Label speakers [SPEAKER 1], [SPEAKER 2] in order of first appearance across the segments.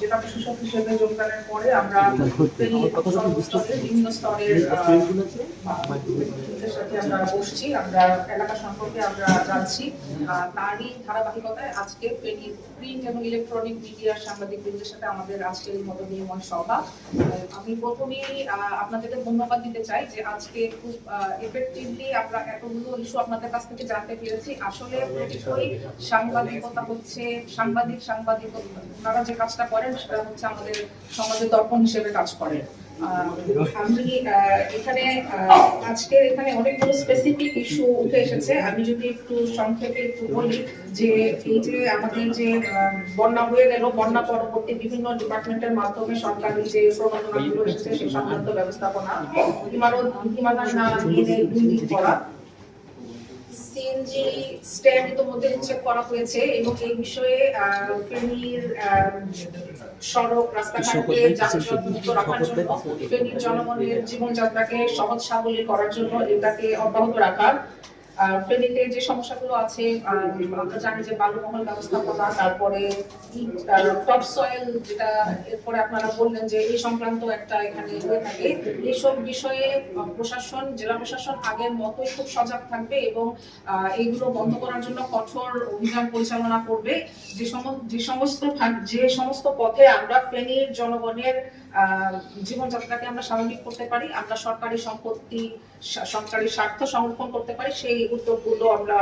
[SPEAKER 1] জেলা প্রশাসক হিসেবে যোগদানের পরে আমরা বিভিন্ন স্তরের সাথে আমরা বসছি আমরা এলাকা সম্পর্কে আমরা জানছি। তারই ধারাবাহিকতায় আজকে প্রিন্ট এবং ইলেকট্রনিক মিডিয়ার সাংবাদিকদের সাথে আমাদের আজকের এই মত সভা। আমি প্রথমেই আহ, আপনাদেরকে ধন্যবাদ দিতে চাই যে আজকে খুব এফেক্টিভলি আমরা এতগুলো ইস্যু আপনাদের কাছ থেকে জানতে পেরেছি। আসলে প্রতিটি সাংবাদিকতা হচ্ছে সাংবাদিক সাংবাদিক ওনারা যে কাজটা করেন সেটা হচ্ছে আমাদের সমাজের দর্পণ হিসেবে কাজ আহ, আমি এখানে আজকের এখানে অনেকগুলো স্পেসিফিক ইস্যু উঠে এসেছে। আমি যদি একটু সংক্ষেপে একটু বলি যে এই যে আমাদের যে বন্যা হয়ে গেল বন্যা পরবর্তী বিভিন্ন ডিপার্টমেন্টের মাধ্যমে সরকারি যে প্রণোদনাগুলো এসেছে সেই সংক্রান্ত ব্যবস্থাপনা ইমারত ইমারত না নিয়ে করা। সিএনজি স্ট্যান্ড ইতিমধ্যে উচ্ছেদ করা হয়েছে এবং এই বিষয়ে ফেনীর সড়ক রাস্তাঘাটকে যানজট মুক্ত রাখার জন্য ফেনীর জনগণের জীবনযাত্রাকে সহজ সাবলীল করার জন্য এটাকে অব্যাহত রাখা আর ফেনীতে যে সমস্যাগুলো আছে আমরা জানি যে বালুমহল ব্যবস্থাপনা, তারপরে টপ সয়েল যেটা, এরপরে আপনারা বললেন যে এই সংক্রান্ত একটা এখানে হয়ে থাকে। এইসব বিষয়ে প্রশাসন, জেলা প্রশাসন আগের মতোই খুব সজাগ থাকবে এবং এইগুলো বন্ধ করার জন্য কঠোর অভিযান পরিচালনা করবে। যে সমস্ত যে সমস্ত যে সমস্ত পথে আমরা ফেনীর জনগণের জীবনযাত্রাকে আমরা স্বাভাবিক করতে পারি, আমরা সরকারি সম্পত্তি, সরকারি স্বার্থ সংরক্ষণ করতে পারি, সেই আমরা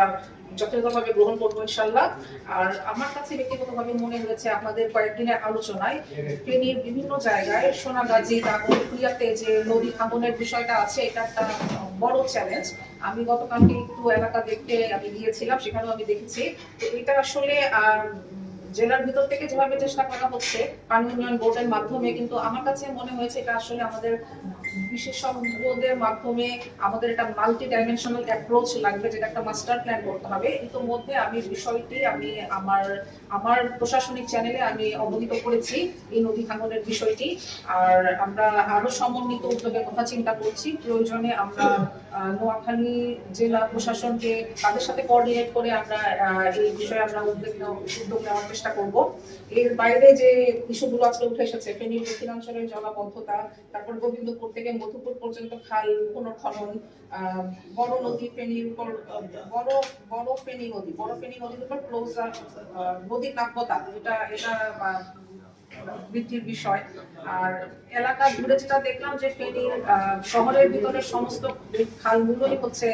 [SPEAKER 1] যথাযথভাবে গ্রহণ করব ইনশাল্লাহ। আর আমার কাছে ব্যক্তিগতভাবে মনে হয়েছে আপনাদের কয়েকদিনের আলোচনায় ফেনীর বিভিন্ন জায়গায় যে নদী বিষয়টা আছে এটা একটা বড় চ্যালেঞ্জ আমি গতকালকে একটু এলাকা দেখতে আমি গিয়েছিলাম সেখানেও আমি দেখেছি। তো এটা আসলে আহ, জেলার ভিতর থেকে যেভাবে চেষ্টা করা হচ্ছে পানি উন্নয়ন বোর্ডের মাধ্যমে কিন্তু আমার কাছে মনে হয়েছে এটা আসলে আমাদের বিশেষজ্ঞদের মাধ্যমে আমাদের একটা মাল্টি ডাইমেনশনাল অ্যাপ্রোচ লাগবে, যেটা একটা মাস্টার প্ল্যান করতে হবে। ইতোমধ্যে আমি বিষয়টি, আমি আমার আমার প্রশাসনিক চ্যানেলে আমি অবহিত করেছি এই নদী ভাঙনের বিষয়টি। আর আমরা আরও সমন্বিত উদ্যোগের কথা চিন্তা করছি। প্রয়োজনে আমরা নোয়াখালী জেলা প্রশাসনকে তাদের সাথে কোঅর্ডিনেট করে আমরা এই বিষয়ে আমরা উদ্যোগ উদ্যোগ নেওয়ার চেষ্টা করব। এর বাইরে যে ইস্যুগুলো আজকে উঠে এসেছে, ফেনীর দক্ষিণাঞ্চলের জলাবদ্ধতা, তারপর গোবিন্দপুর থেকে মধুপুর পর্যন্ত খাল পুনর্খনন বড় নদী ফেনীর উপর বড় বড় ফেনী নদী, বড় ফেনী নদীর উপর ক্লোজ নদীর নাব্যতা, এটা এটা বৃদ্ধির বিষয়। আর এলাকা ঘুরে যেটা দেখলাম যে ফেনীর শহরের ভিতরে সমস্ত খালগুলোই হচ্ছে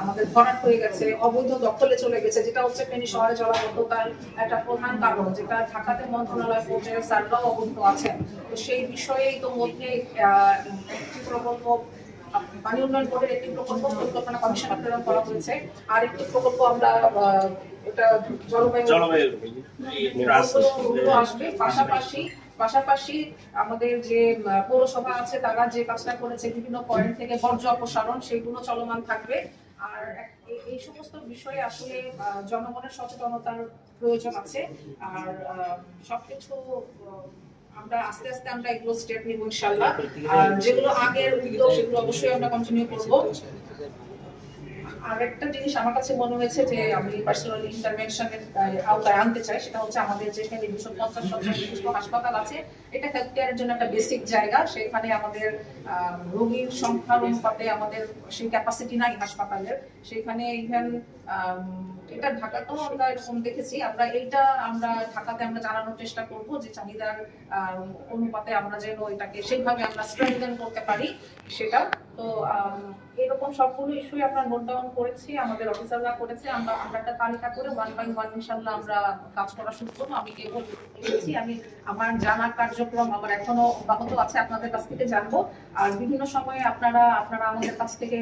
[SPEAKER 1] আমাদের ভরাট হয়ে গেছে, অবৈধ দখলে চলে গেছে, যেটা হচ্ছে ফেনী শহরে জলাবদ্ধতার একটা প্রধান কারণ, যেটা ঢাকাতে মন্ত্রণালয় পর্যায়ে স্যাররাও অবহিত আছেন তো সেই বিষয়ে ইতোমধ্যে প্রকল্প পানি উন্নয়ন বোর্ডের একটি প্রকল্প পরিকল্পনা কমিশনে প্রেরণ করা হয়েছে। আর একটি প্রকল্প আমরা এটা জলবায়ু
[SPEAKER 2] জলবায়ু
[SPEAKER 1] আসবে। পাশাপাশি পাশাপাশি আমাদের যে পৌরসভা আছে তারা যে কাজটা করেছে বিভিন্ন পয়েন্ট থেকে বর্জ্য অপসারণ সেগুলো চলমান থাকবে। আর এই- সমস্ত বিষয়ে আসলে জনগণের সচেতনতার প্রয়োজন আছে। আর সবকিছু আমরা আস্তে আস্তে আমরা এগুলো স্টেপ নিব ইনশাল্লাহ। আর যেগুলো আগের উদ্যোগ, সেগুলো অবশ্যই আমরা কন্টিনিউ করব। আর একটা জিনিস আমার কাছে মনে হয়েছে যে আমি পার্সোনালি ইন্টারভেনশনের আওতায় আনতে চাই, সেটা হচ্ছে আমাদের যেখানে দুশো পঞ্চাশ বিশিষ্ট হাসপাতাল আছে, এটা হেলথ কেয়ারের জন্য একটা বেসিক জায়গা। সেখানে আমাদের রোগীর সংখ্যার অনুপাতে আমাদের সেই ক্যাপাসিটি নাই হাসপাতালের। সেখানে ইভেন এটা ঢাকাতেও আমরা এরকম দেখেছি। আমরা এইটা আমরা ঢাকাতে আমরা জানানোর চেষ্টা করব যে চাহিদার অনুপাতে আমরা যেন এটাকে সেইভাবে আমরা স্ট্রেংথেন করতে পারি সেটা। তো এরকম সবগুলো ইস্যুই আমরা নোট ডাউন করেছি, আমাদের অফিসাররা করেছে। আমরা আমরা একটা তালিকা করে ওয়ান বাই ওয়ান ইনশাল্লাহ আমরা কাজ করা শুরু করব। আমি কেবল লিখেছি, আমি আমার জানার কার্যক্রম আমার এখনও অব্যাহত আছে, আপনাদের কাছ থেকে জানব। আর বিভিন্ন সময়ে আপনারা আপনারা আমাদের কাছ থেকে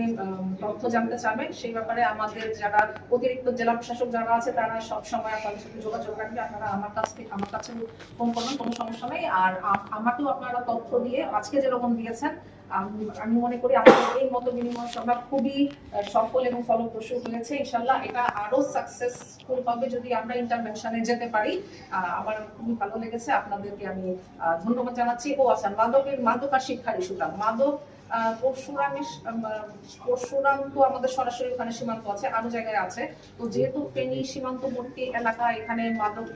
[SPEAKER 1] তথ্য জানতে চাবেন সেই ব্যাপারে আমাদের যারা অতিরিক্ত জেলা প্রশাসক যারা আছে, তারা সব সময় আপনাদের সাথে যোগাযোগ রাখবে। আপনারা আমার কাছ থেকে, আমার কাছে ফোন করবেন, কোনো সমস্যা নেই। আর আমাকেও আপনারা তথ্য দিয়ে আজকে যেরকম দিয়েছেন, আমি মনে করি আমাদের এই মত বিনিময় সভা খুবই সফল এবং ফলপ্রসূ হয়েছে, ইনশাল্লাহ। এটা আরও সাকসেসফুল হবে যদি আমরা ইন্টারভেনশনে যেতে পারি। আমার খুবই ভালো লেগেছে। আপনাদেরকে আমি ধন্যবাদ জানাচ্ছি। ও আচ্ছা মাদকের মাদক আর শিক্ষার ইস্যুটা মাদক পরশুরাম তো আমাদের সরাসরি ওখানে সীমান্ত আছে, আরও জায়গায় আছে। তো যেহেতু ফেনী সীমান্তবর্তী এলাকা এখানে মাদক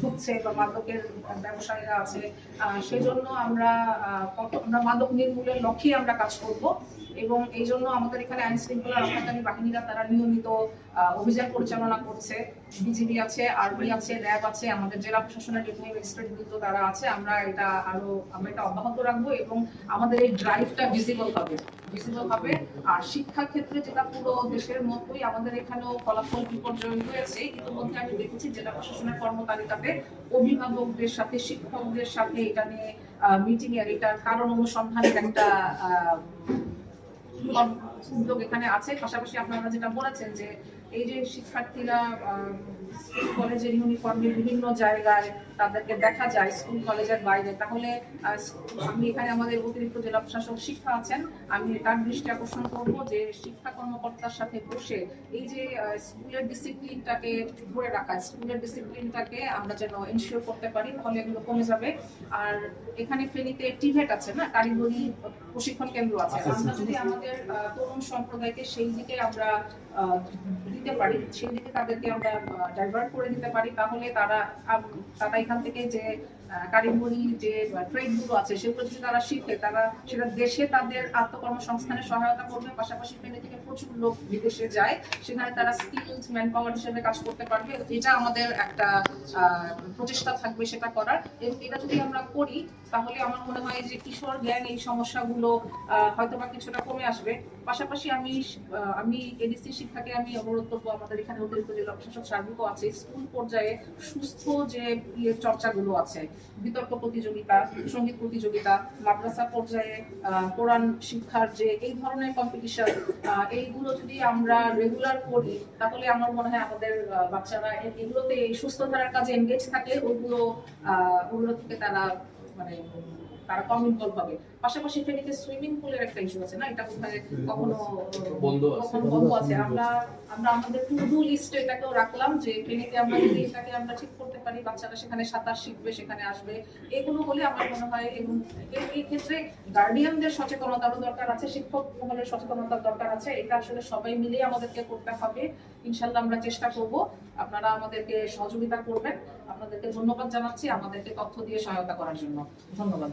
[SPEAKER 1] ঢুকছে বা মাদকের ব্যবসায়ীরা আছে সেজন্য আমরা আমরা মাদক নির্মূলের লক্ষ্যে আমরা কাজ করব এবং এই জন্য আমাদের এখানে আইন শৃঙ্খলা রক্ষাকারী বাহিনীরা তারা নিয়মিত অভিযান পরিচালনা করছে। বিজিবি আছে, আর্মি আছে, র্যাব আছে, আমাদের জেলা প্রশাসনের ডেপুটি ম্যাজিস্ট্রেট কিন্তু তারা আছে, আমরা এটা আরও, আমরা এটা অব্যাহত রাখব এবং আমাদের এই ড্রাইভটা ভিজিবল হবে ভিজিবল হবে। আর শিক্ষা ক্ষেত্রে যেটা পুরো দেশের মতোই আমাদের এখানেও ফলাফল বিপর্যয় হয়েছে। ইতিমধ্যে আমি দেখেছি জেলা প্রশাসনের কর্মতালিকাতে অভিভাবকদের সাথে, শিক্ষকদের সাথে এটা নিয়ে মিটিং এর এটার কারণ অনুসন্ধানের একটা উদ্যোগ এখানে আছে। পাশাপাশি আপনারা যেটা বলেছেন যে এই যে শিক্ষার্থীরা স্কুল কলেজের ইউনিফর্মে বিভিন্ন জায়গায় তাদেরকে দেখা যায় স্কুল কলেজের বাইরে। তাহলে আমি এখানে আমাদের অতিরিক্ত জেলা প্রশাসক শিক্ষা আছেন। আমি তার দৃষ্টি আকর্ষণ করব যে শিক্ষা কর্মকর্তার সাথে বসে এই যে স্কুলের ডিসিপ্লিনটাকে ধরে রাখা স্কুলের ডিসিপ্লিনটাকে আমরা যেন এনশিওর করতে পারি ফলে এগুলো কমে যাবে। আর এখানে ফেনীতে টিভেট আছে না, কারিগরি প্রশিক্ষণ কেন্দ্র আছে। আমরা যদি আমাদের তরুণ সম্প্রদায়কে সেই দিকে আমরা আহ, দিতে পারি সেই দিকে তাদেরকে আমরা ডাইভার্ট করে দিতে পারি তাহলে তারা তারা এখান থেকে যে কারিগরি যে ট্রেডগুলো আছে সেগুলো যদি তারা শিখে তারা সেটা দেশে তাদের আত্মকর্মসংস্থানে সহায়তা করবে পাশাপাশি ফেনী থেকে প্রচুর লোক বিদেশে যায় সেখানে তারা স্কিলড ম্যান পাওয়ার হিসেবে কাজ করতে পারবে। এটা আমাদের একটা প্রচেষ্টা থাকবে সেটা করার। এবং এটা যদি আমরা করি তাহলে আমার মনে হয় যে কিশোর গ্যাং এই সমস্যাগুলো আহ, হয়তোবা কিছুটা কমে আসবে। পাশাপাশি আমি আমি এডিসি শিক্ষাকে আমি অনুরোধ করব। আমাদের এখানে অতিরিক্ত জেলা প্রশাসক সার্বিকও আছে। স্কুল পর্যায়ে সুস্থ যে ইয়ে চর্চাগুলো আছে বিতর্ক প্রতিযোগিতা, সংগীত প্রতিযোগিতা, মাদ্রাসা পর্যায়ে কোরআন শিক্ষার যে এই ধরনের কম্পিটিশন এইগুলো যদি আমরা রেগুলার করি, তাহলে আমার মনে হয় আমাদের বাচ্চারা এগুলোতে এই সুস্থ ধারার কাজে এনগেজ থাকে ওগুলো ওগুলো থেকে তারা মানে তারা কম ইনভলভ হবে। পাশাপাশি ফেনীতে সুইমিং পুলের একটা ইস্যু আছে না? এটা কোথায় কখনো
[SPEAKER 2] বন্ধ আছে।
[SPEAKER 1] কখনো বন্ধ আছে আমরা আমরা আমাদের টু ডু লিস্টে এটাকেও রাখলাম যে ফেনীতে আমরা যদি এটাকে আমরা ঠিক করতে পারি বাচ্চারা সেখানে সাঁতার শিখবে সেখানে আসবে। এগুলো হলে আমার মনে হয় এবং এই- এই ক্ষেত্রে গার্ডিয়ানদের সচেতনতারও দরকার আছে শিক্ষক মহলের সচেতনতার দরকার আছে। এটা আসলে সবাই মিলে আমাদেরকে করতে হবে। ইনশাল্লাহ আমরা চেষ্টা করব। আপনারা আমাদেরকে সহযোগিতা করবেন। আপনাদেরকে ধন্যবাদ জানাচ্ছি। আমাদেরকে তথ্য দিয়ে সহায়তা করার জন্য। ধন্যবাদ।